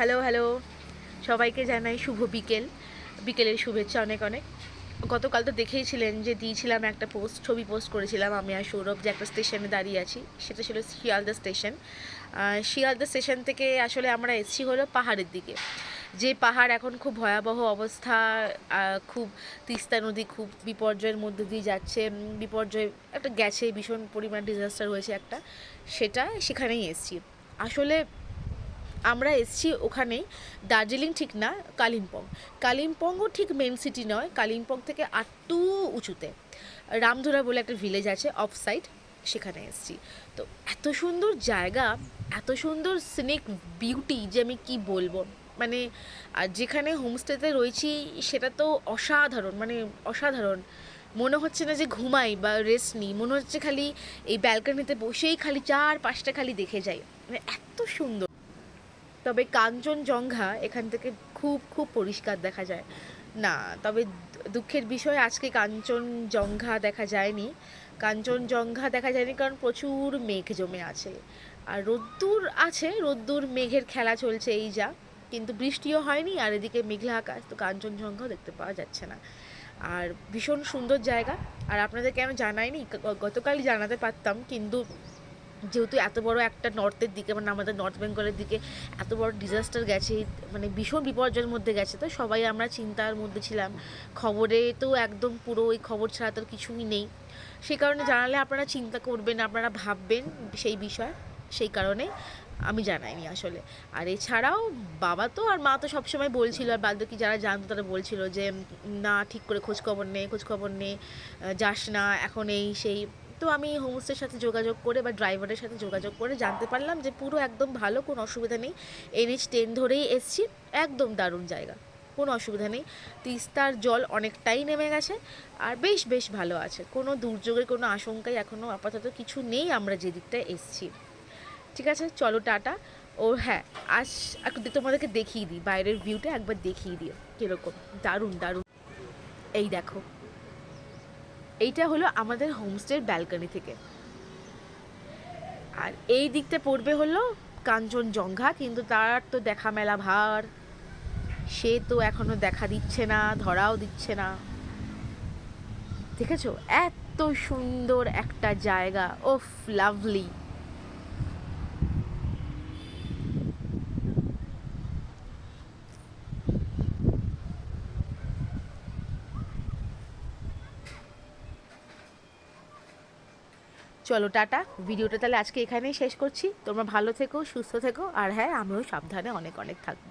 Hello hello. সবাইকে জানাই শুভ বিকেল। বিকেলের শুভেচ্ছা অনেক অনেক। গতকাল তো দেখেইছিলেন যে দিয়েছিলাম একটা পোস্ট, ছবি পোস্ট করেছিলাম আমি আর সৌরভ যে একটা স্টেশনে দাঁড়িয়ে আছি। সেটা ছিল শিয়ালদা স্টেশন। শিয়ালদা স্টেশন থেকে আসলে আমরা এসছি হলো পাহাড়ের দিকে। যে পাহাড় এখন খুব ভয়াবহ অবস্থা খুব তিস্তা নদী, খুব বিপর্যয়ের মধ্যে দিয়ে যাচ্ছে। বিপর্যয় একটা গেছে, ভীষণ পরিমাণ ডিজাস্টার হয়েছে একটা। সেটা সেখানেই এসেছি। আসলে আমরা এসছি ওখানেই দার্জিলিং ঠিক না, কালিম্পং। কালিম্পংও ঠিক মেন সিটি নয়, কালিম্পং থেকে আটটু উঁচুতে। রামধুরা বলে একটা ভিলেজ আছে অফ সাইড সেখানে এসছি। তো এত সুন্দর জায়গা, এত সুন্দর সিনিক বিউটি যে আমি কি বলব? মানে আর যেখানে হোমস্টেতে রয়েছি সেটা তো অসাধারণ মানে অসাধারণ। মনে হচ্ছে না যে ঘুমাই বা রেস্ট নিই, মনে হচ্ছে খালি এই ব্যালকনিতে বসেই খালি চার পাঁচটা খালি দেখে যাই। মানে এত সুন্দর। তবে কাঞ্চনজঙ্ঘা এখান থেকে খুব খুব পরিষ্কার দেখা যায়। না, তবে দুঃখের বিষয়, আজকে কাঞ্চনজঙ্ঘা দেখা যায়নি। কাঞ্চনজঙ্ঘা দেখা যায়নি কারণ প্রচুর মেঘ জমে আছে। আর রোদ্দুর আছে, রোদ্দুর, মেঘের খেলা চলছে এই যা, কিন্তু বৃষ্টিও হয়নি আর এদিকে মেঘলা আকাশ, তো কাঞ্চনজঙ্ঘাও দেখতে পাওয়া যাচ্ছে না। আর ভীষণ সুন্দর জায়গা। আর আপনাদের কেন জানাইনি? গতকালই জানাতে পারতাম, কিন্তু যেহেতু এত বড় একটা নর্থের দিকে মানে আমাদের নর্থ বেঙ্গলের দিকে এত বড় ডিজাস্টার গেছে মানে ভীষণ বিপর্যয়ের মধ্যে গেছে, তো সবাই আমরা চিন্তার মধ্যে ছিলাম। খবরে তো একদম পুরো ওই খবর ছাড়া তো কিছুই নেই। সেই কারণে জানালে আপনারা চিন্তা করবেন, আপনারা ভাববেন সেই বিষয়, সেই কারণে আমি জানাইনি আসলে। আর এছাড়াও বাবা তো আর মা তো সবসময় বলছিল, আর বাদ বাকি যারা জানতো তারা বলছিল যে, না, ঠিক করে খোঁজখবর নে, খোঁজ খবর নে যাস না, এখন এই সেই তো আমি হোমস্টের সাথে যোগাযোগ করে বা ড্রাইভারের সাথে যোগাযোগ করে জানতে পারলাম যে পুরো একদম ভালো, কোনো অসুবিধা নেই। এনএইচ টেন ধরেই এসছি, একদম দারুণ জায়গা, কোনো অসুবিধা নেই। তিস্তার জল অনেকটাই নেমে গেছে আর বেশ বেশ ভালো আছে। কোনো দুর্যোগের, কোনো আশঙ্কাই এখনও আপাতত কিছু নেই, আমরা যে দিকটায় এসছি। ঠিক আছে, চলো টাটা। ও হ্যাঁ একটু তোমাদেরকে দেখিয়ে দিই, বাইরের ভিউটা একবার দেখিয়ে দিও, কীরকম। দারুণ দারুণ। এই দেখো। এইটা হলো আমাদের হোমস্টের ব্যালকনি থেকে। আর এই দিকটা পড়বে হলো কাঞ্চনজঙ্ঘা, কিন্তু তার তো দেখা মেলা ভার। সে তো এখনও দেখা দিচ্ছে না, ধরাও দিচ্ছে না। দেখেছ? এত সুন্দর একটা জায়গা। ওফ লাভলি চলো, টাটা। ভিডিওটা তাহলে আজকে এখানেই শেষ করছি। তোমরা ভালো থেকো, সুস্থ থেকো, আর হ্যাঁ আমিও সাবধানে অনেক অনেক থাকব।